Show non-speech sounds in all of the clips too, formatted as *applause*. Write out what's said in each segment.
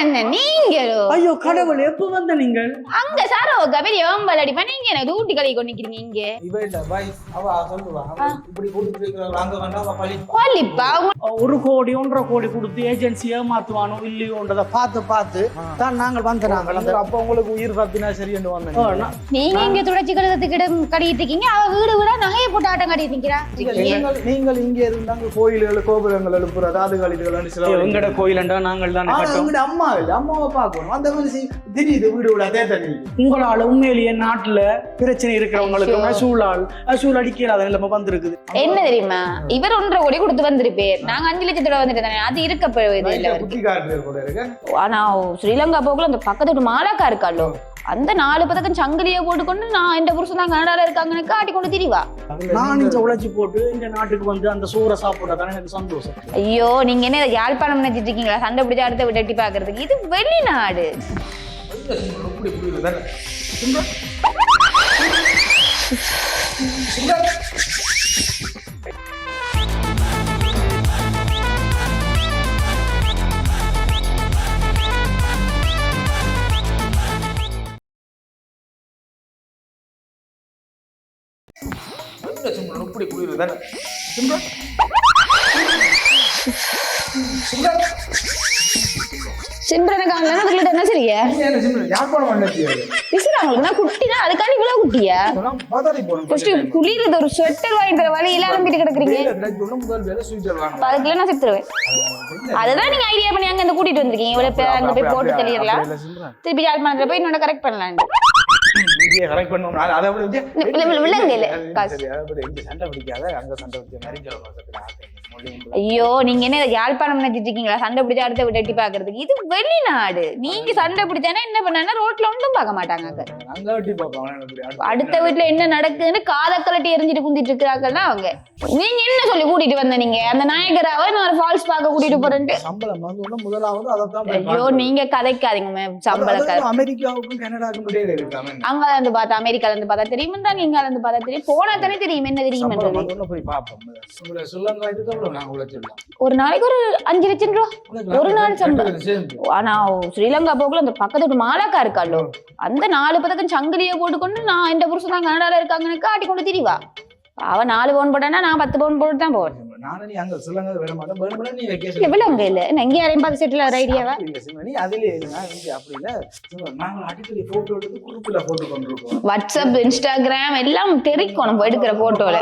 என்ன நீங்களும் ஐயோ கடவுள் எப்ப வந்த நீங்கள்? அங்க சாரோ கபடி எவம்பல் அடிப்பா? நீங்க என்ன தூட்டி கலை கொண்டு நிக்கிறீங்க இங்க? இவ இல்ல பாய் அவ சொல்லுவா. அவ இப்படி கூட்டிட்டு இருக்கிறவங்க அங்க வேண்டாம் அவ பழி பழிப்பா? ஒரு கோடி ஒன்றரை கோடி கொடுத்து ஏஜென்சி ஏமாத்துவானோ இல்லையோன்றதை பார்த்து பார்த்து தான் நாங்கள் வந்த நாங்கள் அந்த அப்ப உங்களுக்கு உயிர் தப்பினா சரி என்று வந்தேன். நீங்க இங்க துடைச்சி கழுதத்துக்கு இடம் கட்டிட்டு இருக்கீங்க. அவ வீடு வீடா நகையை போட்டு ஆட்டம் கட்டிட்டு நிக்கிறா? நீங்கள் நீங்கள் இங்கே இருந்தாங்க கோயில்கள் கோபுரங்கள் எழுப்புறது அது கழிவுகள் சில எங்கட கோயிலண்டா நாங்கள் தானே கட்டோம். உங்கட அம்மா இல்ல அம்மாவை பார்க்கணும். அந்த மனுஷி திடீர்னு வீடு விட அதே தண்ணி உங்களால உண்மையிலேயே நாட்டுல பிரச்சனை இருக்கிறவங்களுக்கு. மசூலால் மசூல் அடிக்கிறாத நிலைமை வந்திருக்குது. என்ன தெரியுமா? இவர் ஒன்றரை கோடி கொடுத்து வந்திருப்பேர். நாங்க அஞ்சு லட்சத்தோட வந்துட்டு தானே? அது இருக்க இருக்கு ஆனா ஸ்ரீலங்கா போக்குல அந்த பக்கத்து வீட்டு மாலாக்கா இருக்காளோ அந்த நாலு பதக்கம் சங்கிலியை போட்டுக்கொண்டு நான் இந்த புருஷன் தான் கனடால இருக்காங்கன்னு காட்டி கொண்டு திரிவா. நான் இந்த உழைச்சி போட்டு இந்த நாட்டுக்கு வந்து அந்த சோறை சாப்பிட்றதான எனக்கு சந்தோஷம். ஐயோ நீங்க என்ன யாழ்ப்பாணம் நினைச்சிட்டு இருக்கீங்களா சண்டை பிடிச்சா அடுத்த விட்டு எட்டி பாக்குறதுக்கு இது வெளிநாடு. இப்படி தானே இப்படி புரியுது தானே சிம்ரனுக்கு அவங்க என்ன விசுறாங்களுக்கு குட்டினா அதுக்காண்டி இவ்வளவு குட்டியா? ஃபர்ஸ்ட் குளிர்றது ஒரு ஸ்வெட்டர் வாங்கிட்டு வர வழி இல்லாம கிட்ட கிடக்குறீங்க. அதுக்குள்ள நான் செத்துருவேன். அதுதான் நீங்க ஐடியா பண்ணி அங்க இந்த கூட்டிட்டு வந்திருக்கீங்க. இவ்வளவு பேர் அங்க போய் போட்டு தெளியலாம் திருப்பி யாழ்ப்பாணத்துல போய் இன்னொன்னு கரெக்ட் பண்ணலாம் இங்கே கரெக்ட் பண்ணணும் நான் அதை விட விலங்கு இல்ல, சண்டை பிடிக்காத? அங்க சண்டை பிடிச்ச மாசத்துல ஐயோ நீங்க என்ன யாழ்ப்பாணம் நினைச்சிட்டு இருக்கீங்களா? சண்டை பிடிச்சா அடுத்த விட்டு எட்டி பாக்குறதுக்கு இது வெளிநாடு. நீங்க சண்டை பிடிச்சானா என்ன பண்ணா ரோட்ல ஒன்றும் பார்க்க மாட்டாங்க அடுத்த வீட்டுல என்ன நடக்குதுன்னு காதை கலட்டி எரிஞ்சிட்டு குந்திட்டு இருக்கிறாங்கன்னா அவங்க. நீங்க என்ன சொல்லி கூட்டிட்டு வந்த நீங்க? அந்த நாயகராவை நான் ஃபால்ஸ் பார்க்க கூட்டிட்டு போறேன்ட்டு. சம்பளம் ஐயோ. நீங்க கதைக்காதீங்க அது அமெரிக்காவுக்கும் கனடாவுக்கும் அங்க இருந்து பார்த்தா அமெரிக்கால இருந்து பார்த்தா தெரியும் தான் இங்க இருந்து பார்த்தா தெரியும். போனா தானே தெரியும். என்ன சம்பளம் தெரியும் போய் பார்ப்போம். நாங்க ஒரு நாளைக்கு ஒரு அஞ்சு லட்சம் ரூபா. ஒரு நாள் சம்பளம். ஆனா ஸ்ரீலங்கா போக்குல அந்த பக்கத்து மாலாக்கா இருக்காளோ அந்த நாலு பதக்கம் சங்கிலியை போட்டுக்கொண்டு நான் இந்த புருஷன் தான் கனடால இருக்காங்கன்னு காட்டி கொண்டு திரிவா. அவ நாலு பவுன் போட்டேன்னா நான் பத்து பவுன் போட்டு தான் போவேன். நானும் நீ அங்க சொல்லுங்க வர மாட்டேன். வேணும்னா நீ வெக்கேஷன் எவ்வளவு அங்க இல்ல. நான் எங்கேயும் யாரையும் பார்த்து செட்டில் ஆகிற ஐடியாவா இல்ல சின்ன நீ அதிலே நான் இங்க அப்படி இல்ல. சும்மா நாங்க அடிக்கடி போட்டோ எடுத்து குரூப்ல போட்டு கொண்டிருக்கோம். வாட்ஸ்அப் இன்ஸ்டாகிராம் எல்லாம் தெரிக்கும் நம்ம எடுக்கிற போட்டோல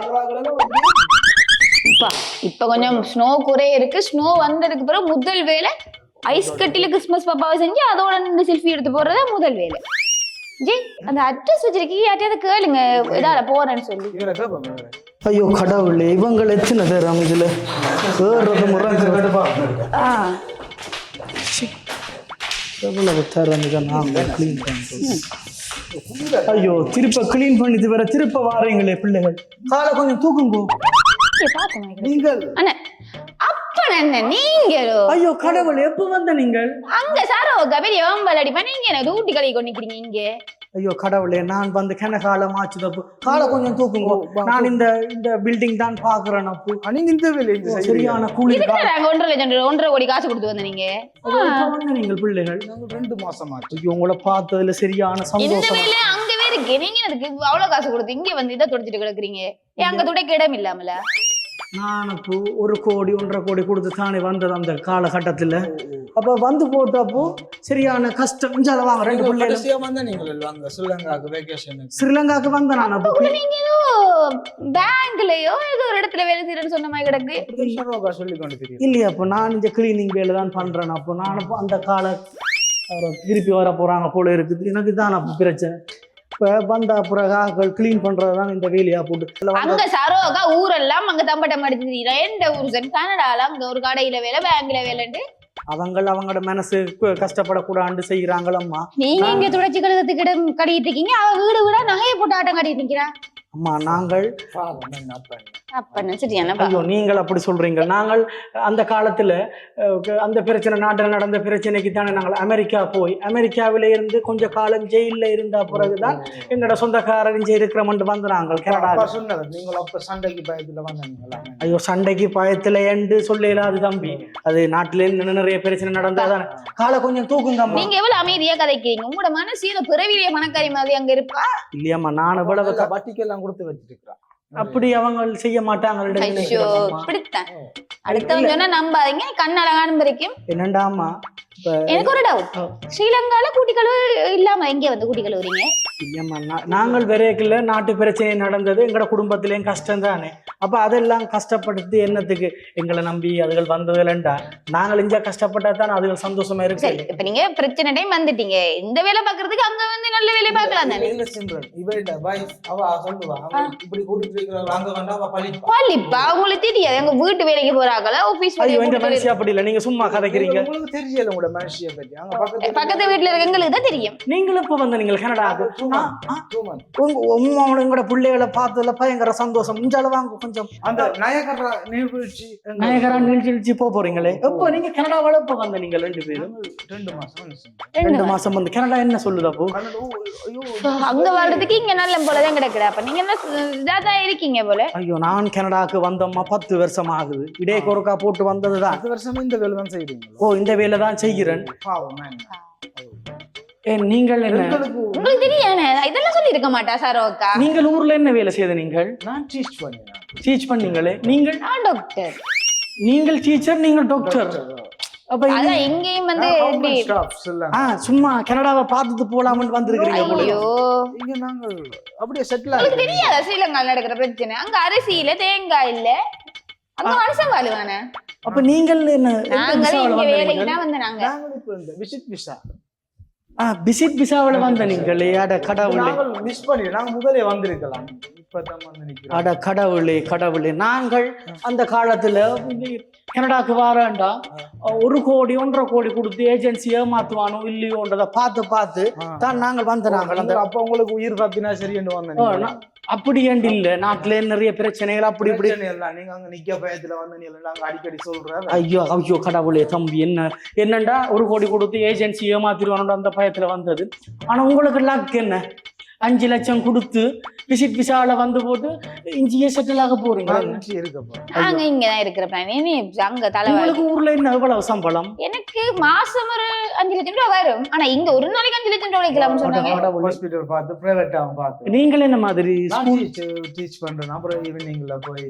இப்ப இப்ப கொஞ்சம் ஸ்னோ குறைய இருக்கு. ஸ்னோ வந்ததுக்கு பிறகு முதல் வேலை ஐஸ் கட்டில கிறிஸ்மஸ் பாப்பாவை செஞ்சு அதோட நின்று செல்ஃபி எடுத்து போறதா முதல் வேலை ஜி அந்த அட்ரஸ் வச்சிருக்கீங்க யார்ட்டையாவது கேளுங்க. இதால போறேன்னு சொல்லி. ஐயோ கடவுளே இவங்க எத்தனை பேர் இதுல ஏறுறது முறை ஐயோ திருப்ப க்ளீன் பண்ணிட்டு வர திருப்ப வாரீங்களே பிள்ளைகள். காலை கொஞ்சம் தூக்குங்கோ. நீங்கள். அண்ணா அப்ப என்ன நீங்களோ? ஐயோ கடவுள் எப்ப வந்த நீங்கள்? அங்க சாரோ கபடி அடிப்பா நீங்க என்ன தூட்டி கலை கொண்டு இங்க? ஐயோ கடவுளே நான் வந்து கிண காலம் ஆச்சுதப்பு காலை கொஞ்சம் தூக்குங்கோ. நான் இந்த இந்த பில்டிங் தான் பாக்குறேன் அப்போ. நீங்க இந்த வேலையை இங்க செய்யறீங்க. சரியான கூலி ஒன்றரை லட்சம் ஒன்றரை கோடி காசு கொடுத்து வந்த நீங்க? நீங்கள் பிள்ளைகள்? ரெண்டு மாசமாச்சு ஐயோ உங்களை பார்த்ததுல சரியான இந்த சந்தோஷம். வேலை? அங்கவே இருக்கு. நீங்க அதுக்கு அவ்வளவு காசு கொடுத்து இங்க வந்து இதை தொடச்சிட்டு கிடக்குறீங்க? ஏன் அங்க துடைக்க இடம் இல்லாமல? நான் அப்போ ஒரு கோடி ஒன்றரை கோடி கொடுத்து தானே வந்தது அந்த காலகட்டத்துல. அப்ப வந்து போட்டப்போ சரியான கஷ்டம் வாங்க ரெண்டு நீங்க பிள்ளைகள் கடைசியா வந்தா நீங்கள் அங்க ஸ்ரீலங்காக்கு வேகேஷனுக்கு ஸ்ரீலங்காக்கு வந்த நான் அப்போ பேங்க்லயோ ஏதோ ஒரு இடத்துல வேலை செய்யறேன்னு சொன்ன மாதிரி கிடக்கு. சொல்லி கொண்டு தெரியும் இல்லையா அப்போ நான் இந்த கிளீனிங் வேலை தான் பண்றேன். அப்போ நான் அப்போ அந்த கால திருப்பி வர போறாங்க போல இருக்குது. எனக்கு தான் அப்போ பிரச்சனை. இப்போ வந்த பிறகு க்ளீன் பண்றது தான் இந்த வேலையா போட்டு. அங்க சரோகா ஊரெல்லாம் அங்க தம்பட்டம் அடிச்சு எந்த ஊர் சரி கனடால அங்க ஒரு கடையில வேலை பேங்க்ல வேலைன்ட்டு. அவங்க அவங்களோட மனசு கு- கஷ்டப்படக்கூடாண்டு செய்கிறாங்களம்மா நீங்க இங்க துடைச்சி கழுதத்துக்கு இடம் கட்டிட்டு இருக்கீங்க. அவ வீடு வீடா நகையை போட்டு ஆட்டம் கட்டிட்டு நிக்கிறா. அம்மா நாங்கள் ஐயோ நீங்கள் அப்படி சொல்றீங்க. நாங்கள் அந்த காலத்துல அந்த பிரச்சனை நாட்டில் நடந்த பிரச்சனைக்கு தானே நாங்கள் அமெரிக்கா போய் அமெரிக்காவில இருந்து கொஞ்ச காலம் ஜெயில்ல இருந்த பிறகுதான் எங்களோட சொந்தக்காரர் இங்கே இருக்கிறோம்னு வந்து நாங்கள் கனடா அப்பா சொன்னது சண்டைக்கு பயத்துல வந்தீங்களா? ஐயோ சண்டைக்கு பயத்துல என்று சொல்லலாது தம்பி. அது நாட்டில இருந்து நிறைய பிரச்சனை நடந்தாதான். காலை கொஞ்சம் தூக்குங்கம்மா நீங்க எவ்வளவு அமைதியா கதைக்கிறீங்க? உங்களோட மனசு ஏதோ பிறவிலேயே பணக்காரி மாதிரி அங்க இருப்பா இல்லையம்மா நான் இவ்வளவு க- கொடுத்து வச்சிருக்கிறான் அப்படி அவங்க செய்ய மாட்டாங்க இப்படித்தான். அடுத்தவங்க சொன்னா நம்பாதீங்க. கண் அழகான வரைக்கும் என்னண்டாமா எனக்கு ஒரு டவுட் ஸ்ரீலங்கால கூட்டி கழுவு இல்லாம எங்க வந்து கூட்டி கழுவுறீங்க இல்லையம்மா நா- நாங்கள் விரைக்கல நாட்டு பிரச்சனை நடந்தது. எங்களோட குடும்பத்திலேயும் கஷ்டம் தானே. அப்ப அதெல்லாம் கஷ்டப்படுத்தி என்னத்துக்கு? எங்களை நம்பி அதுகள் வந்ததுலண்டா? நாங்கள் இங்க கஷ்டப்பட்டா தான் அதுகள் சந்தோஷமா இருக்கு. சரி இப்ப நீங்க பிரச்சனை டைம் வந்துட்டீங்க. இந்த வேலை பாக்குறதுக்கு அங்க வந்து நல்ல வேலை பார்க்கலாம் தானே? அவ சொல்லுவா. இப்படி கூட்டிட்டு பழிப்பா? உங்களுக்கு தெரியாது எங்க வீட்டு வேலைக்கு போறாங்களா? ஆபீஸ் ஐயோ இந்த அப்படி இல்லை. நீங்க சும்மா கதைக்கிறீங்க. உங்களுக்கு தெரியல உங்களோட மனுஷிய பத்தி. அங்க பக்கத்துல பக்கத்து வீட்டுல இருக்கவங்களுக்கு தான் தெரியும். நீங்களும் இப்ப வந்து two months. உங்க உங்க உங்களோட பிள்ளைகளை பார்த்ததுல பயங்கர சந்தோஷம். இஞ்சால வாங்க கொஞ்சம். அந்த நயகரா நீர்வீழ்ச்சி எங்க- நாயகரா நிழ்ச்சி போக போறீங்களே. எப்போ நீங்க கனடாவால இப்ப வந்த நீங்க ரெண்டு பேரும்? ரெண்டு மாசம். ரெண்டு மாசம். வந்து கனடா என்ன சொல்லுது அப்போ? ஐயோ. அங்க வாழ்றதுக்கு இங்க நல்ல போலதான் கிடக்குது. அப்ப நீங்க என்ன இதாதான் இருக்கீங்க போல. ஐயோ நான் கனடாக்கு வந்தம்மா பத்து வருஷம் ஆகுது இடையே கொருக்கா போட்டு வந்ததுதான். பத்து வருஷமா இந்த வேலை தான் செய்றீங்களா? ஓ இந்த வேலை தான் செய்கிறேன். பாவம் நீங்கள் உங்களுக்கு இதெல்லாம் சொல்லி இருக்க மாட்டா சாரோக்கா? நீங்கள் ஊர்ல என்ன வேலை செய்த நீங்கள்? நான் டீச் பண்ணேன் டீச் பண்ணீங்களே. நீங்கள்? நான் டாக்டர் நீங்கள் டீச்சர் நீங்கள் டாக்டர் எங்கேயும் வந்து எப்படி சும்மா கனடாவை பார்த்துட்டு போலாம்னு வந்திருக்கிறீங்க போல. ஐயோ. இங்க அப்படியே செட்டில் உங்களுக்கு தெரியாதா ஸ்ரீலங்கால நடக்கிற பிரச்சனை? அங்க அரிசி இல்ல தேங்காய் இல்ல. அங்க மனுஷன் வாழுவானே. அப்ப நீங்கள் என்ன விசாவுல இங்க வந்த வேலைக்கு? தான் நாங்க இப்போ இந்த விசிட் விசா ஆ பிசிட் பிசாவுல வந்த நீங்களே அட கடவுளே. நாங்கள் மிஸ் பண்ணி நாங்கள் முதலே வந்திருக்கலாம். அட கடவுளே கடவுளே நாங்கள் அந்த காலத்துல கனடாக்கு வாராண்டா ஒரு கோடி ஒன்றரை கோடி கொடுத்து ஏஜென்சி ஏமாத்துவானோ இல்லையோன்றத பார்த்து பார்த்து தான் நாங்கள் வந்த நாங்கள் அப்ப உங்களுக்கு உயிர் தப்பினா சரின்னு வந்தேன் அப்படி ஏண்டு இல்ல? நாட்டுல நிறைய பிரச்சனைகள் அப்படி இப்படி நீங்க அங்க நிக்க பயத்துல வந்து நீங்க அடிக்கடி சொல்ற ஐயோ ஐயோ கடவுளே தம்பி என்ன என்னண்டா? ஒரு கோடி கொடுத்து ஏஜென்சி ஏமாத்திடுவானோட அந்த பயத்துல வந்தது. ஆனா உங்களுக்கு லக் என்ன? அஞ்சு லட்சம் கொடுத்து விசிட் விசால வந்து போட்டு இஞ்சியே செட்டில் ஆக போறீங்க. இருக்கப்பா நாங்க இங்கதான் இருக்கிற பிளான் இனி அங்க தலைவாழ் உங்களுக்கு ஊர்ல என்ன எவ்வளவு சம்பளம்? எனக்கு மாசம் ஒரு அஞ்சு லட்சம் ரூபாய் வரும். ஆனா இங்க ஒரு நாளைக்கு அஞ்சு லட்சம் ரூபாய் வைக்கலாம்னு சொன்னாங்க. பார்த்து பிரைவேட் பார்த்து. நீங்கள் என்ன மாதிரி நான் டீச் பண்றேன். அப்புறம் ஈவினிங்ல போய்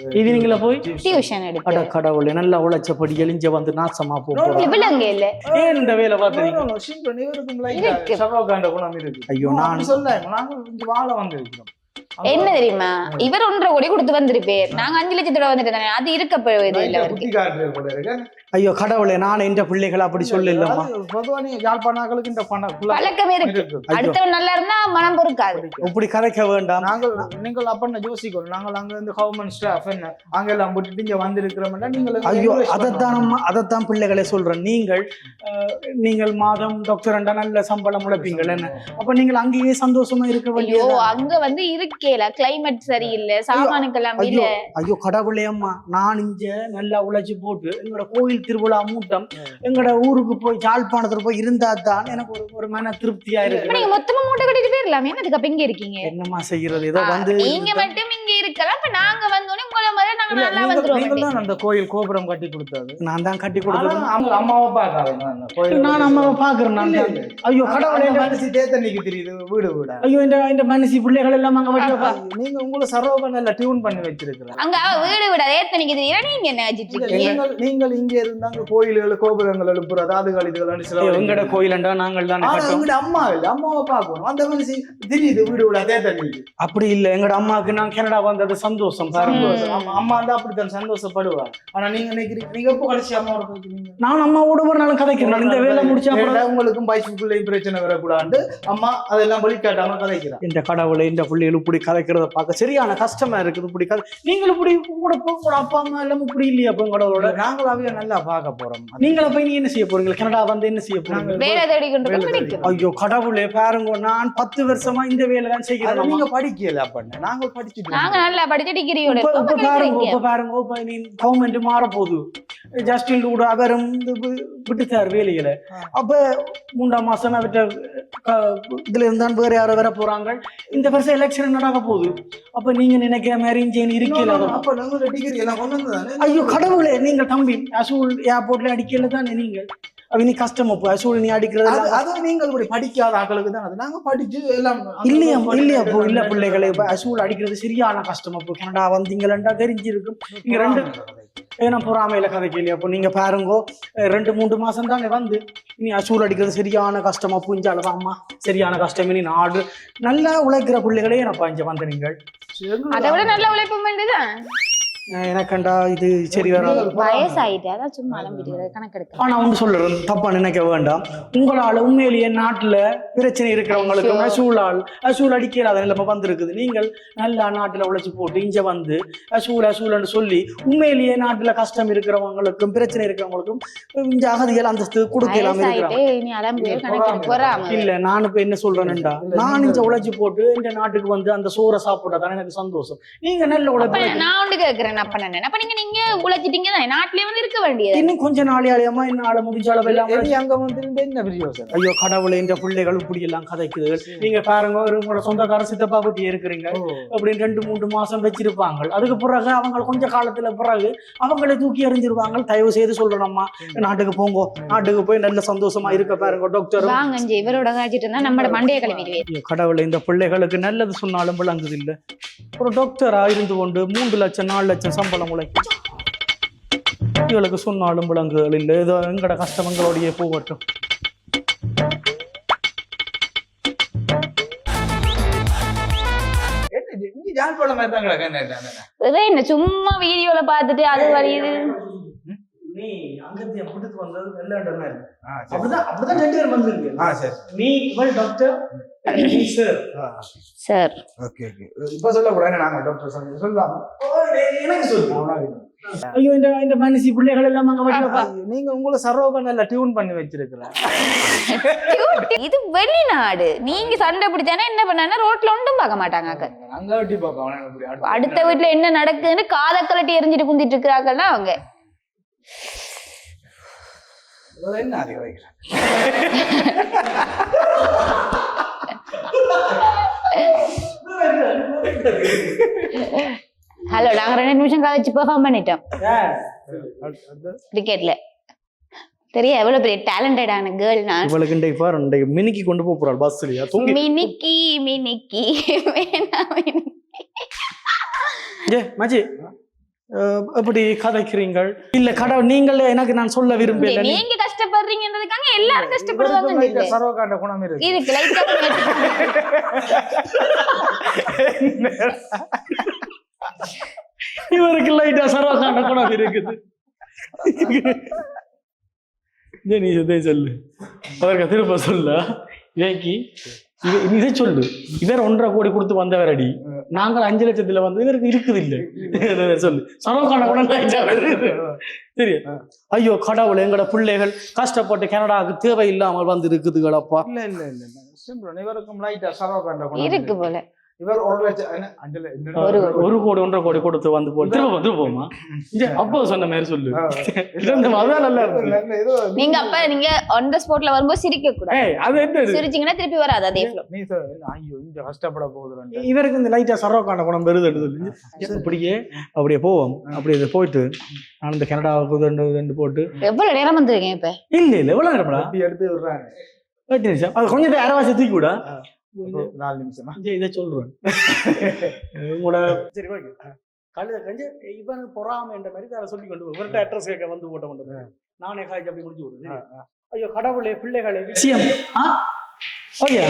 ஈவினிங்ல போய்? டியூஷன் அட எடுத்து. கடவுளே நல்லா உழைச்சபடி எழிஞ்ச வந்து நாசமா போறோம் விலங்கு இல்ல ஏன் இந்த வேலை பார்த்தீங்க இருக்கு. குணம் இருக்கு. ஐயோ, நான்- அப்படி சொல்லாங்க நாங்க இங்க வாழ வந்திருக்கிறோம் என்ன தெரியுமா? இவர் ஒன்றரை கோடி கொடுத்து வந்திருப்பேர் நாங்க அஞ்சு லட்சத்தோட வந்துட்டு அது இருக்க இல்ல அவருக்கு. இருக்கு ஐயோ கடவுளே நான் என்ற பிள்ளைகள் அப்படி சொல்ல இல்லம்மா யாழ்ப்பாணாக்களுக்கு இந்த பணம் பழக்கம் இருக்கு. இருக்கு. அடுத்தவன் நல்லா இருந்தா மனம் பொறுக்காது. இப்படி கதைக்க வேண்டாம். நாங்கள் நீங்கள் அப்ப யோசிக்கணும்? நாங்கள் அங்க இருந்து கவர்மெண்ட் ஸ்டாஃப் என்ன? அங்க எல்லாம் விட்டுட்டு இங்க வந்திருக்கிறோம்னா நீங்கள் ஐயோ அதைத்தான் அதைத்தான் பிள்ளைகளே சொல்றேன். நீங்கள் நீங்கள் மாதம் டாக்டர் அண்டா நல்ல சம்பளம் உழைப்பீங்கள் என்ன? அப்ப நீங்கள் அங்கேயே சந்தோஷமா இருக்க ஐயோ வேண்டியது அங்க வந்து இருக்கேல கிளைமேட் சரியில்லை. சாமானுக்கெல்லாம் இல்ல ஐயோ கடவுளே அம்மா. நான் இங்க நல்லா உழைச்சு போட்டு எங்களோட கோயில் திருவிழா மூட்டம் எங்களோட ஊருக்கு போய் யாழ்ப்பாணத்துல போய் இருந்தா தான் எனக்கு ஒரு ஒரு மன திருப்தியா இருக்கு நீங்க மொத்தமா மூட்டை கட்டிட்டு போயிடலாமே என்னதுக்கு அப்ப இங்க இருக்கீங்க? என்னம்மா செய்யறது? ஏதோ வந்து நீங்க மட்டும் இங்க இருக்கலாம். இப்ப நாங்க வந்தோடனே உங்களை மாதிரி நாங்க நல்லா வந்துருவோம். அந்த கோயில் கோபுரம் கட்டி கொடுத்தது. நான் தான் கட்டி கொடுத்தது. அம்மாவை கோயில் நான் அம்மாவை பாக்குறேன் நான். ஐயோ கடவுளே மனசு தேத்தன்னைக்கு தெரியுது. வீடு வீடா? ஐயோ இந்த இந்த மனுஷி பிள்ளைகள் எல்லாம் அங்க நீங்க உங்களை சரோக நல்லா டியூன் பண்ணி வச்சிருக்கிறேன். அங்க வீடு விட ஏத்தனைக்கு தெரியும் நீங்க என்ன வச்சிட்டு இருக்கீங்க? நீங்கள் நீங்கள் இங்க இருந்தாங்க கோயில்கள் கோபுரங்கள் எழுப்புறது அதுகள் இதுகள் சில எங்கட கோயிலண்டா நாங்கள் தானே உங்களோட அம்மா இல்ல. அம்மாவை பார்க்கணும். அந்த மனுஷி தெரியுது வீடு வீடா தேத்தன்னைக்கு அப்படி இல்ல. எங்கட அம்மாவுக்கு நான் கனடா வந்தது சந்தோஷம் சந்தோஷம். அம்மா- தான் அப்படித்தான் சந்தோஷப்படுவார் ஆனா நீங்க நினைக்கிறீங்க நீங்க எப்போ கடைசி அம்மாவோட போய்க்கிறீங்க நான் அம்மாவோட ஒரு நாள் கதைக்கிறேன் இந்த வேலை முடிச்சா உங்களுக்கும் பைசுக்குள்ளேயும் பிரச்சனை வரக்கூடாது. அம்மா அதெல்லாம் வழிகாட்டாம கதைக்கிறான் இந்த கடவுளை இந்த பிள்ளைகள் இப்படி கதைக்கிறத பார்க்க சரியான கஷ்டமா இருக்குது இப்படி கதை நீங்களும் இப்படி உங்களோட உங்களோட அப்பா அம்மா எல்லாம் இப்படி இல்லையா நாங்களும் அவைய நல்லா பார்க்க போறோம். நீங்கள போய் நீ என்ன செய்ய போறீங்க? கனடா வந்து என்ன செய்ய போறீங்க? ஐயோ கடவுளே பாருங்க நான் பத்து வருஷமா இந்த வேலை தான் செய்கிறேன் நீங்க படிக்கல அப்ப நாங்க படிச்சுட்டு நாங்க நல்லா படிச்ச டிகிரியோட இப்ப பாருங்க. இப்ப பாருங்க இப்ப நீ கவர்மெண்ட் மாற போகுது ஜஸ்டின் கூட அவரும் இது வி- விட்டுட்டார் வேலைகளை. அப்ப மூன்றாம் மாசம் அவர்கிட்ட இதுல இருந்தான் வேற யாரோ வர போறாங்க. இந்த வருஷம் எலெக்ஷன் நடக்க போகுது? அப்ப நீங்க நினைக்கிற மாதிரி இங்கே இருக்கல ஐயோ கடவுளே நீங்க தம்பி அசூல் ஏர்போர்ட்ல அடிக்கல தானே நீங்கள்? அவ நீ கஷ்டம் அப்போ அசூல் நீ அடிக்கிறது அது நீங்கள் படிக்காத ஆட்களுக்கு தான் அது. நாங்க படிச்சு எல்லாம் இல்லையா இல்லையா அப்போ இல்ல பிள்ளைகளே அசூல் அடிக்கிறது சரியான கஷ்டம் அப்போ. கனடா வந்தீங்களா தெரிஞ்சிருக்கும். நீங்க ரெண்டு ஏன்னா பொறாமையில கதைக்கு இல்லையா? அப்போ நீங்க பாருங்கோ ரெண்டு மூன்று மாசம் தாங்க வந்து. இனி அசூல் அடிக்கிறது சரியான கஷ்டமா? புரிஞ்சால அம்மா சரியான கஷ்டம். இனி நாடு நல்லா உழைக்கிற பிள்ளைகளே நான் பஞ்ச வந்து நீங்கள். அதை விட நல்ல உழைப்பு வேண்டியதான் எனக்கண்டா இது சரி வராது. வயசாயிட்டு அதான் சும்மா அலம்பிட்டு கணக்கெடுக்க. ஆனா ஒன்று சொல்றேன் தப்பா நினைக்க வேண்டாம். உங்களால உண்மையிலேயே நாட்டுல பிரச்சனை இருக்கிறவங்களுக்கு அசூலால் அசூல் அடிக்கிறாத நிலைமை வந்திருக்குது. நீங்கள் நல்லா நாட்டுல உழைச்சு போட்டு இங்க வந்து அசூல் அசூல்னு சொல்லி உண்மையிலேயே நாட்டுல கஷ்டம் இருக்கிறவங்களுக்கும் பிரச்சனை இருக்கிறவங்களுக்கும் இந்த அகதிகள் அந்தஸ்து கொடுக்கலாம் இல்ல நான் இப்ப என்ன சொல்றேன்டா நான் இங்க உழைச்சு போட்டு இந்த நாட்டுக்கு வந்து அந்த சோறை சாப்பிட்டா தானே எனக்கு சந்தோஷம். நீங்க நல்ல உழைப்பு. நான் ஒன்று கேக்குறேன் அப்ப நான் அப்ப நீங்க நீங்க உழைச்சிட்டீங்க தானே? நாட்டிலே வந்து இருக்க வேண்டியது. இன்னும் கொஞ்ச நாளையாளியமா இன்னும் ஆள முடிஞ்ச அளவு எல்லாம் அங்க வந்து என்ன பிரயோசனம் ஐயோ கடவுளை இந்த பிள்ளைகள் இப்படி எல்லாம் கதைக்குது. நீங்க பாருங்க ஒரு உங்களோட சொந்தக்கார சித்தப்பா குட்டி இருக்கிறீங்க. அப்படின்னு ரெண்டு மூணு மாசம் வச்சிருப்பாங்க. அதுக்கு பிறகு அவங்க கொஞ்ச காலத்துல பிறகு அவங்களே தூக்கி எறிஞ்சிருவாங்க. தயவு செய்து சொல்றோம்மா நாட்டுக்கு போங்க. நாட்டுக்கு போய் நல்ல சந்தோஷமா இருக்க பாருங்க டாக்டர் வாங்க இவரோட காய்ச்சிட்டு இருந்தா நம்மட மண்டைய கிளம்பிடுவேன் கடவுளை இந்த பிள்ளைகளுக்கு நல்லது சொன்னாலும் விளங்குது இல்ல. ஒரு டாக்டரா இருந்து கொண்டு மூன்று லட்சம் நாலு லட்சம் சம்பளம் உழைக்கும். இவளுக்கு சொன்னாலும் விளங்குதல் இல்லை. ஏதோ எங்கட கஷ்டங்களோடையே போகட்டும். என்ன சும்மா வீடியோல பார்த்துட்டு அது வரையுது. நீ அங்கத்திய புடுத்து வந்தது வெள்ளாண்டமா இருக்கு. அப்படிதான் அப்படிதான் ரெண்டு பேரும் வந்திருக்கு ஆ சரி. நீ இவள் டாக்டர் நீ சார் சார் ஓகே ஓகே. இப்ப சொல்லக்கூடாது நாங்க டாக்டர் சொல்லி சொல்லலாம். எனக்கு சொல்லு. அவனாக ஐயோ இந்த இந்த மனுஷி பிள்ளைகள் எல்லாம் அங்க நீங்க உங்களை நல்லா டியூன் பண்ணி வச்சிருக்கிறேன் இது வெளிநாடு. நீங்க சண்டை பிடிச்சானா என்ன பண்ணானா ரோட்ல ஒன்றும் பார்க்க மாட்டாங்க அக்கா. அங்க அடுத்து- அடுத்த வீட்டுல என்ன நடக்குதுன்னு காதை கலட்டி எரிஞ்சிட்டு குந்திட்டு இருக்கிறாங்கன்னா அவங்க. என்ன அதிக வைக்கிறேன் ஹலோ நாங்க ரெண்டு நிமிஷம் கழிச்சு பெர்ஃபார்ம் பண்ணிட்டோம். கிரிக்கெட்ல தெரியா எவ்வளவு பெரிய டேலண்டடான கேர்ள் நான். இவளுக்கு இன்றைக்கு பாரு இன்றைக்கு மினிக்கி கொண்டு போக போறாள் பஸ்லயா தூங்கி. மினிக்கி மினிக்கி. வேணாம் மினிக்கி. ஏ மஜி அஹ், எப்படி கதைக்கிறீங்கள்? இல்ல கடவுள் நீங்கள் எனக்கு நான் சொல்ல விரும்பல நீங்க கஷ்டப்படுறீங்கன்றதுக்காக எல்லாரும் கஷ்டப்படுவாங்க. சர்வகாண்ட குணம் இருக்கு. இருக்கு லைட்டா *laughs* இவருக்கு லைட்டா சர்வகாண்ட குணம் இருக்குது. நீ இதே சொல்லு. அவருக்கு திரும்ப சொல்ல. ஏக்கி இது சொல்லு. இவர் ஒன்றரை கோடி கொடுத்து வந்தவர் அடி நாங்கள் அஞ்சு லட்சத்துல வந்து இவருக்கு இருக்குது இல்ல சொல்லு. வருது சரி. ஐயோ கடவுள் எங்கட பிள்ளைகள் கஷ்டப்பட்டு கனடாவுக்கு தேவை இல்லாமல் வந்து இருக்குதுகளப்பா இல்ல இல்ல இல்ல இவருக்கும் இருக்கு போல. இவர் ஒரு லட்சம் கோடி. ஒன்றரை கோடி கொடுத்து வந்து போ திரும்ப வந்து போமா? அப்போ சொன்ன மாதிரி சொல்லு. அதான் நல்லா இருக்கு. நீங்க அப்ப நீங்க ஆன் த ஸ்பாட்ல வரும்போது சிரிக்க கூடாது. ஏய் அது என்ன? சிரிச்சீங்கன்னா திருப்பி வராது அதே flow. நீ சொல், ஐயோ இந்த கஷ்டப்பட போகுது இவருக்கு இந்த லைட்டா சர்வகாண்ட குணம் பெருது எடுத்து அப்படியே அப்படியே போவோம். அப்படியே இது போயிட்டு நான் இந்த கனடாவுக்கு ரெண்டு ரெண்டு போட்டு எவ்வளவு நேரம் வந்திருக்கேன் இப்ப? இல்ல இல்ல எவ்வளவு அப்படி எடுத்து விடுறாங்க. அது கொஞ்சம் அரைவாசி தூக்கி விடா. நாலு நிமிஷமா? இதை சொல்றேன். உங்களோட சரி ஓகே. கழுத கஞ்சு இவனுக்கு பொறாம என்ற மாதிரி அதை சொல்லி கொண்டு இவர்கிட்ட அட்ரஸ் கேட்க வந்து போட்ட மாட்டேன் நானே காய்ச்சி அப்படி முடிச்சு விடுறேன். ஐயோ கடவுளே பிள்ளைகளே விஷயம் ஆ? ஓகே.